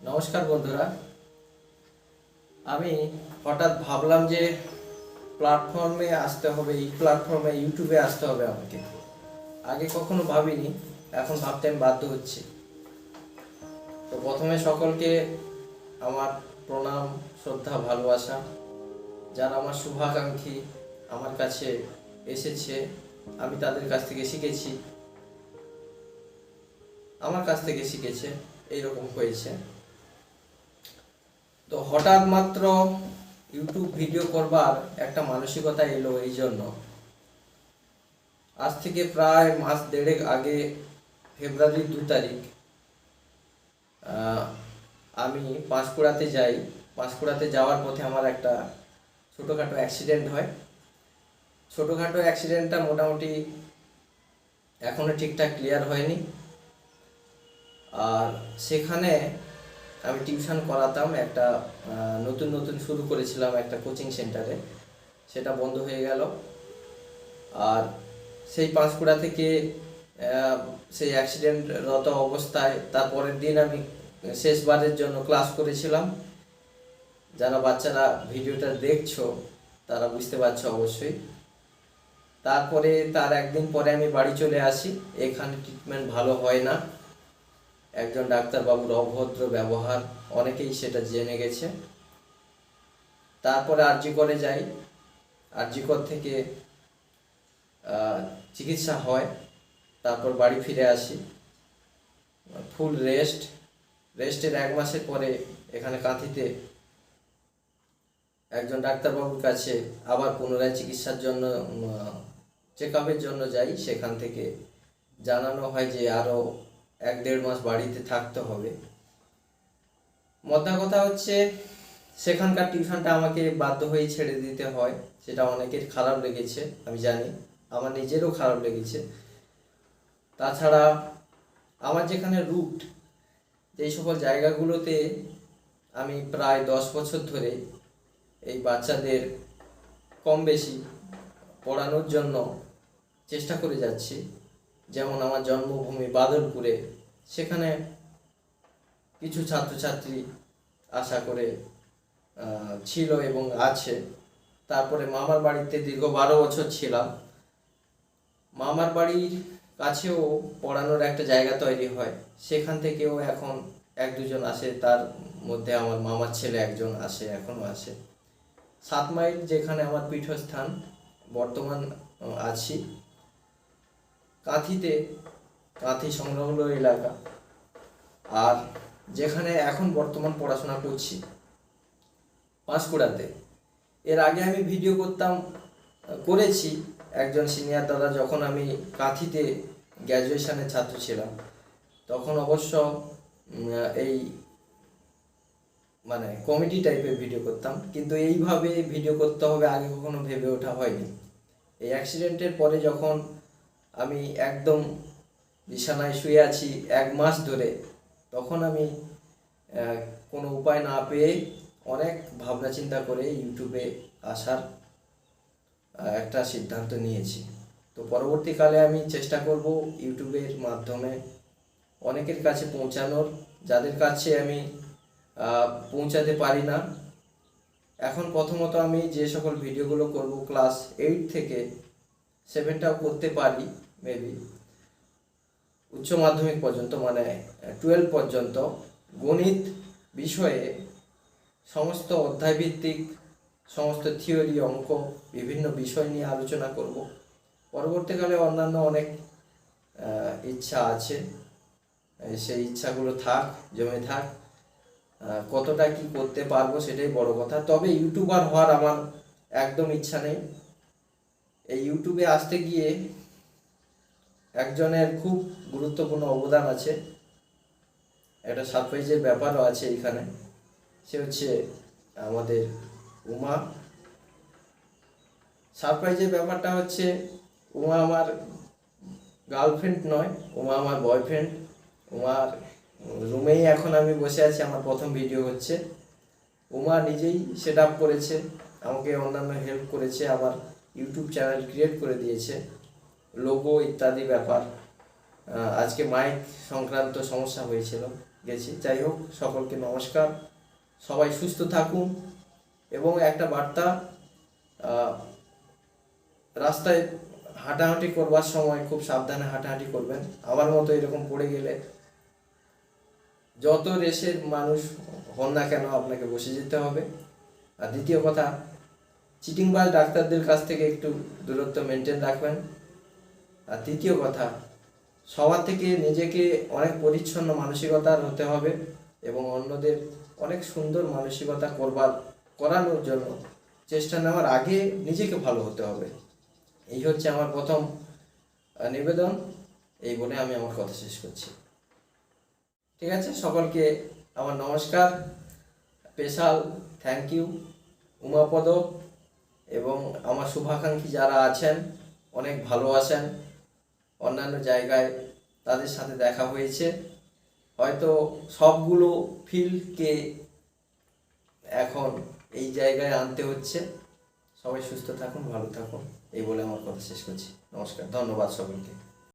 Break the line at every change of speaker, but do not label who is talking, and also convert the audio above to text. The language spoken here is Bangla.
নমস্কার বন্ধুরা। আমি হঠাৎ ভাবলাম যে প্ল্যাটফর্মে আসতে হবে, এই প্ল্যাটফর্মে ইউটিউবে আসতে হবে আমাকে। আগে কখনো ভাবিনি, এখন ভাবতে আমি বাধ্য হচ্ছি। তো প্রথমে সকলকে আমার প্রণাম, শ্রদ্ধা, ভালোবাসা। যারা আমার শুভাকাঙ্ক্ষী আমার কাছে এসেছে, আমি তাদের কাছ থেকে শিখেছি। আমার কাছ থেকে শিখেছে, এইরকম হয়েছে। তো হঠাৎ মাত্র ইউটিউব ভিডিও করবার একটা মানসিকতা এলো এই জন্য। আজ থেকে প্রায় মাস দেড়েক আগে, ফেব্রুয়ারির দু তারিখ আমি পাঁশকুড়াতে যাই। পাঁশকুড়াতে যাওয়ার পথে আমার একটা ছোটোখাটো অ্যাক্সিডেন্ট হয়। ছোটোখাটো অ্যাক্সিডেন্টটা মোটামুটি এখনও ঠিকঠাক ক্লিয়ার হয়নি। আর সেখানে আমি টিউশন করাতাম একটা নতুন নতুন শুরু করেছিলাম একটা কোচিং সেন্টারে। সেটা বন্ধ হয়ে গেল। আর সেই পাঁশকুড়া থেকে সেই অ্যাক্সিডেন্টরত অবস্থায় তারপরের দিন আমি শেষবারের জন্য ক্লাস করেছিলাম। যারা বাচ্চারা ভিডিওটা দেখছ, তারা বুঝতে পারছ অবশ্যই। তারপরে, তার একদিন পরে আমি বাড়ি চলে আসি। এখানে ট্রিটমেন্ট ভালো হয় না। একজন ডাক্তারবাবুর অভদ্র ব্যবহার, অনেকেই সেটা জেনে গেছে। তারপরে আরজি করে যাই। আরজি কর থেকে চিকিৎসা হয়। তারপর বাড়ি ফিরে আসি। Full rest. রেস্টের এক মাসের পরে এখানে কাঁথিতে একজন ডাক্তারবাবুর কাছে আবার পুনরায় চিকিৎসার জন্য চেক জন্য যাই। সেখান থেকে জানানো হয় যে আরও এক দেড় মাস বাড়িতে থাকতে হবে। মোদ্দা কথা হচ্ছে, সেখানকার টিউশনটা আমাকে বাধ্য হয়ে ছেড়ে দিতে হয়, সেটা অনেকের খারাপ লেগেছে, আমি জানি, আমার নিজেরও খারাপ লেগেছে। তাছাড়া আমার যেখানে রুট যেই সকল জায়গাগুলোতে আমি প্রায় দশ বছর ধরে এই বাচ্চাদের কম বেশি পড়ানোর জন্য চেষ্টা করে যাচ্ছি যেমন আমার জন্মভূমি বাদলপুরে, সেখানে কিছু ছাত্রছাত্রী আশা করে ছিল এবং আছে। তারপরে মামার বাড়িতে দীর্ঘ বারো বছর ছিলাম। মামার বাড়ির কাছেও পড়ানোর একটা জায়গা তৈরি হয়। সেখান থেকেও এখন এক দুজন আসে, তার মধ্যে আমার মামার ছেলে একজন আসে এখনও আসে। সাত মাইল যেখানে আমার পীঠস্থান, বর্তমান আছি। কাঁথিতে কাঁথি সংলগ্ন এলাকা। আর যেখানে এখন বর্তমান পড়াশোনা করছি। পাঁশকুড়াতে। এর আগে আমি ভিডিও করতাম, করেছি। একজন সিনিয়র দাদা যখন আমি কাঁথিতে গ্র্যাজুয়েশনের ছাত্র ছিলাম, তখন অবশ্য এই মানে কমেডি টাইপের ভিডিও করতাম। কিন্তু এইভাবে ভিডিও করতে হবে আগে কখনো ভেবে ওঠা হয়নি। এই অ্যাক্সিডেন্টের পরে যখন আমি একদম বিছানায় শুয়ে আছি এক মাস ধরে। তখন আমি কোনো উপায় না পেয়ে অনেক ভাবনা চিন্তা করে ইউটিউবে আসার একটা সিদ্ধান্ত নিয়েছি। তো পরবর্তীকালে আমি চেষ্টা করব ইউটিউবের মাধ্যমে অনেকের কাছে পৌঁছানোর। যাদের কাছে আমি পৌঁছাতে পারি না, এখন প্রথমত আমি যে সকল ভিডিওগুলো করব ক্লাস এইট থেকে সেভেনটাও করতে পারি মেবি উচ্চ মাধ্যমিক পর্যন্ত মানে টুয়েলভ পর্যন্ত। গণিত বিষয়ে সমস্ত অধ্যায়ভিত্তিক, সমস্ত থিওরি অঙ্ক, বিভিন্ন বিষয় নিয়ে আলোচনা করব। পরবর্তীকালে অন্যান্য অনেক ইচ্ছা আছে। সেই ইচ্ছাগুলো থাক, জমে থাক। কতটা কি করতে পারব সেটাই বড় কথা। তবে ইউটিউবার হওয়ার আমার একদম ইচ্ছা নেই। এই ইউটিউবে আসতে গিয়ে একজনের খুব গুরুত্বপূর্ণ অবদান আছে। একটা সারপ্রাইজের ব্যাপারও আছে এখানে। সে হচ্ছে আমাদের উমা। সারপ্রাইজের ব্যাপারটা হচ্ছে, উমা আমার গার্লফ্রেন্ড নয়, উমা আমার বয়ফ্রেন্ড উমার রুমেই এখন আমি বসে আছি, আমার প্রথম ভিডিও হচ্ছে। উমা নিজেই সেট আপ করেছে, আমাকে অন্যান্য হেল্প করেছে, আমার ইউটিউব চ্যানেল ক্রিয়েট করে দিয়েছে লোগো ইত্যাদি ব্যাপার। আজকে মাইক সংক্রান্ত সমস্যা হয়েছিল, গেছি। যাই হোক, সকলকে নমস্কার। সবাই সুস্থ থাকুন। এবং একটা বার্তা রাস্তায় হাঁটাহাঁটি করবার সময় খুব সাবধানে হাঁটাহাঁটি করবেন। আমার মতো এরকম পড়ে গেলে যত রেসের মানুষ হন না কেন, আপনাকে বসে যেতে হবে। আর দ্বিতীয় কথা চিটিংবাজ ডাক্তারদের কাছ থেকে একটু দূরত্ব মেনটেন রাখবেন। আর তৃতীয় কথা, সবার থেকে নিজেকে অনেক পরিচ্ছন্ন মানসিকতার হতে হবে এবং অন্যদের অনেক সুন্দর মানসিকতা করবার, করানোর জন্য চেষ্টা নেওয়ার আগে নিজেকে ভালো হতে হবে। এই হচ্ছে আমার প্রথম নিবেদন। এই বলে আমি আমার কথা শেষ করছি। ঠিক আছে, সকলকে আমার নমস্কার। Special thank you. উমাপদ। এবং আমার শুভাকাঙ্ক্ষী যারা আছেন, অনেক ভালো আছেন, অন্যান্য জায়গায় তাদের সাথে দেখা হয়েছে। হয়তো সবগুলো ফিল্ডকে এখন এই জায়গায় আনতে হচ্ছে। সবাই সুস্থ থাকুন, ভালো থাকুন, এই বলে আমার কথা শেষ করছি। নমস্কার, ধন্যবাদ সকলকে।